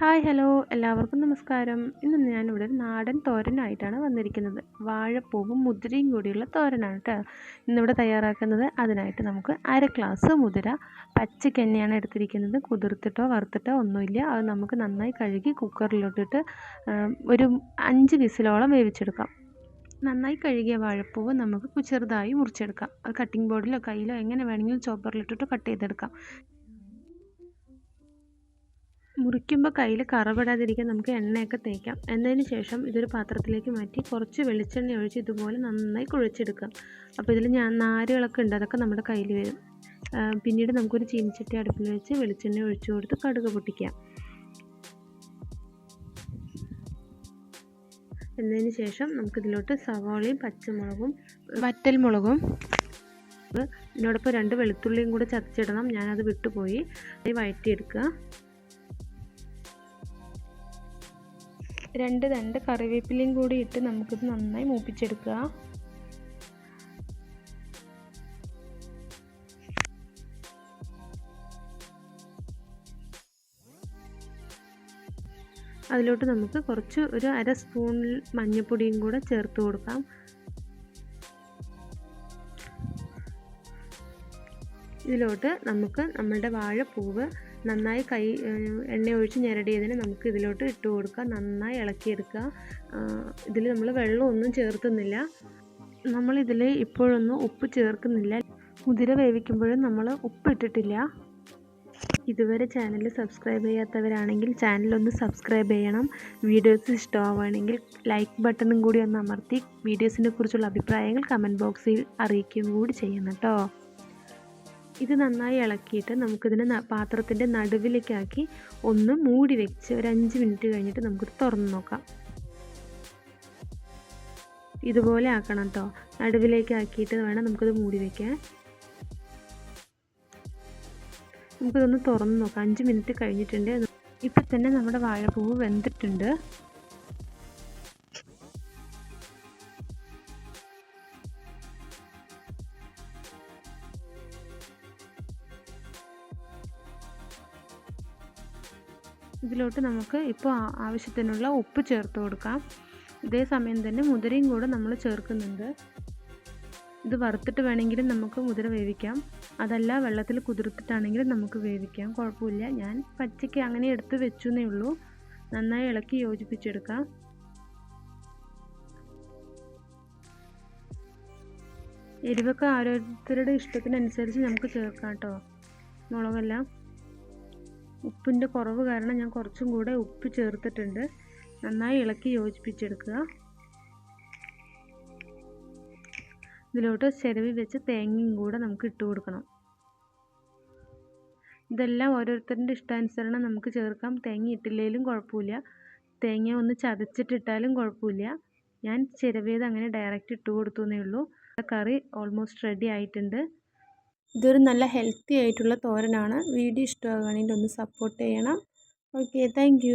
Hi hello. എല്ലാവർക്കും നമസ്കാരം. ഇന്ന് ഞാനിവിടെ നാടൻ തോരനായിട്ടാണ് വന്നിരിക്കുന്നത്. വാഴപ്പൂവും മുതിരയും കൂടിയുള്ള തോരനാണ് കേട്ടോ ഇന്നിവിടെ തയ്യാറാക്കുന്നത് അതിനായിട്ട് നമുക്ക് അര ഗ്ലാസ് മുതിര പച്ചയ്ക്ക് തന്നെയാണ് എടുത്തിരിക്കുന്നത്. കുതിർത്തിട്ടോ വറുത്തിട്ടോ ഒന്നുമില്ല. അത് നമുക്ക് നന്നായി കഴുകി കുക്കറിലോട്ടിട്ട് ഒരു അഞ്ച് വിസിലോളം വേവിച്ചെടുക്കാം. നന്നായി കഴുകിയ വാഴപ്പൂവ് നമുക്ക് ചെറുതായി മുറിച്ചെടുക്കാം. അത് കട്ടിംഗ് ബോർഡിലോ കയ്യിലോ എങ്ങനെ വേണമെങ്കിലും ചോപ്പറിലിട്ടിട്ട് കട്ട് ചെയ്തെടുക്കാം. മുറിക്കുമ്പോൾ കയ്യിൽ കറപെടാതിരിക്കാൻ നമുക്ക് എണ്ണയൊക്കെ തേക്കാം. എന്നതിന് ശേഷം ഇതൊരു പാത്രത്തിലേക്ക് മാറ്റി കുറച്ച് വെളിച്ചെണ്ണ ഒഴിച്ച് ഇതുപോലെ നന്നായി കുഴച്ചെടുക്കാം. അപ്പോൾ ഇതിൽ ഞാൻ നാരുകളൊക്കെ ഉണ്ട് അതൊക്കെ നമ്മുടെ കയ്യിൽ വരും. പിന്നീട് നമുക്കൊരു ചീനിച്ചട്ടി അടുപ്പിൽ വെച്ച് വെളിച്ചെണ്ണ ഒഴിച്ചു കൊടുത്ത് കടുക് പൊട്ടിക്കാം. എന്നതിന് ശേഷം നമുക്കിതിലോട്ട് സവാളയും പച്ചമുളകും വറ്റൽമുളകും. ഇതിനോടൊപ്പം രണ്ട് വെളുത്തുള്ളിയും കൂടെ ചതച്ചിടണം. ഞാനത് വിട്ടുപോയി. വഴറ്റിയെടുക്കുക. രണ്ട് രണ്ട് കറിവേപ്പിലയും കൂടി ഇട്ട് നമുക്കിത് നന്നായി മൂപ്പിച്ചെടുക്കുക. അതിലോട്ട് നമുക്ക് കുറച്ച് ഒരു അര സ്പൂൺ മഞ്ഞൾപ്പൊടിയും കൂടെ ചേർത്ത് കൊടുക്കാം. ഇതിലോട്ട് നമുക്ക് നമ്മളുടെ വാഴപ്പൂവ് നന്നായി കൈ എണ്ണ ഒഴിച്ച് ഞെരടിയതിന് നമുക്ക് ഇതിലോട്ട് ഇട്ട് കൊടുക്കുക. നന്നായി ഇളക്കിയെടുക്കുക. ഇതിൽ നമ്മൾ വെള്ളമൊന്നും ചേർക്കുന്നില്ല. നമ്മളിതിൽ ഇപ്പോഴൊന്നും ഉപ്പ് ചേർക്കുന്നില്ല. മുതിര വേവിക്കുമ്പോഴും നമ്മൾ ഉപ്പ് ഇട്ടിട്ടില്ല. ഇതുവരെ ചാനൽ സബ്സ്ക്രൈബ് ചെയ്യാത്തവരാണെങ്കിൽ ചാനലൊന്ന് സബ്സ്ക്രൈബ് ചെയ്യണം. വീഡിയോസ് ഇഷ്ടമാവുകയാണെങ്കിൽ ലൈക്ക് ബട്ടണും കൂടി ഒന്ന് അമർത്തി വീഡിയോസിനെ കുറിച്ചുള്ള അഭിപ്രായങ്ങൾ കമന്റ് ബോക്സിൽ അറിയിക്കുകയും കൂടി ചെയ്യണം കേട്ടോ. ഇത് നന്നായി ഇളക്കിയിട്ട് നമുക്കിതിനെ പാത്രത്തിന്റെ നടുവിലേക്കാക്കി ഒന്ന് മൂടി വെച്ച് ഒരു അഞ്ച് മിനിറ്റ് കഴിഞ്ഞിട്ട് നമുക്കിത് തുറന്ന് നോക്കാം. ഇതുപോലെ ആക്കണം കേട്ടോ നടുവിലേക്ക് ആക്കിയിട്ട് വേണം നമുക്കിത് മൂടി വെക്കാൻ. നമുക്കിതൊന്ന് തുറന്ന് നോക്കാം. അഞ്ച് മിനിറ്റ് കഴിഞ്ഞിട്ടുണ്ട്. ഇപ്പം തന്നെ നമ്മുടെ വാഴപ്പൂവ് വെന്തിട്ടുണ്ട്. ഇതിലോട്ട് നമുക്ക് ഇപ്പോൾ ആവശ്യത്തിനുള്ള ഉപ്പ് ചേർത്ത് കൊടുക്കാം. ഇതേ സമയം തന്നെ മുതിരയും കൂടെ നമ്മൾ ചേർക്കുന്നുണ്ട്. ഇത് വറുത്തിട്ട് വേണമെങ്കിലും നമുക്ക് മുതിര വേവിക്കാം. അതല്ല വെള്ളത്തിൽ കുതിർത്തിട്ടാണെങ്കിലും നമുക്ക് വേവിക്കാം. കുഴപ്പമില്ല. ഞാൻ പച്ചയ്ക്ക് അങ്ങനെ എടുത്ത് വെച്ചു എന്നേ ഉള്ളൂ. നന്നായി ഇളക്കി യോജിപ്പിച്ചെടുക്കാം. എരിവൊക്കെ ഓരോരുത്തരുടെ ഇഷ്ടത്തിനനുസരിച്ച് നമുക്ക് ചേർക്കാം കേട്ടോ. മുളകെല്ലാം. ഉപ്പിന്റെ കുറവ് കാരണം ഞാൻ കുറച്ചും കൂടെ ഉപ്പ് ചേർത്തിട്ടുണ്ട്. നന്നായി ഇളക്കി യോജിപ്പിച്ചെടുക്കുക. ഇതിലോട്ട് ചിരവി വെച്ച് തേങ്ങയും കൂടെ നമുക്ക് ഇട്ട് കൊടുക്കണം. ഇതെല്ലാം ഓരോരുത്തരുടെ ഇഷ്ടാനുസരണം നമുക്ക് ചേർക്കാം. തേങ്ങ ഇട്ടില്ലെങ്കിലും കുഴപ്പമില്ല. തേങ്ങ ഒന്ന് ചതച്ചിട്ടിട്ടാലും കുഴപ്പമില്ല. ഞാൻ ചിരവിയത് അങ്ങനെ ഡയറക്റ്റ് ഇട്ട് കൊടുത്തു എന്നേ ഉള്ളൂ കറി ഓൾമോസ്റ്റ് റെഡി ആയിട്ടുണ്ട്. ഇതൊരു നല്ല ഹെൽത്തി ആയിട്ടുള്ള തോരനാണ്. വീഡിയോ ഇഷ്ടമാകുകയാണെങ്കിൽ ഒന്ന് സപ്പോർട്ട് ചെയ്യണം. Okay thank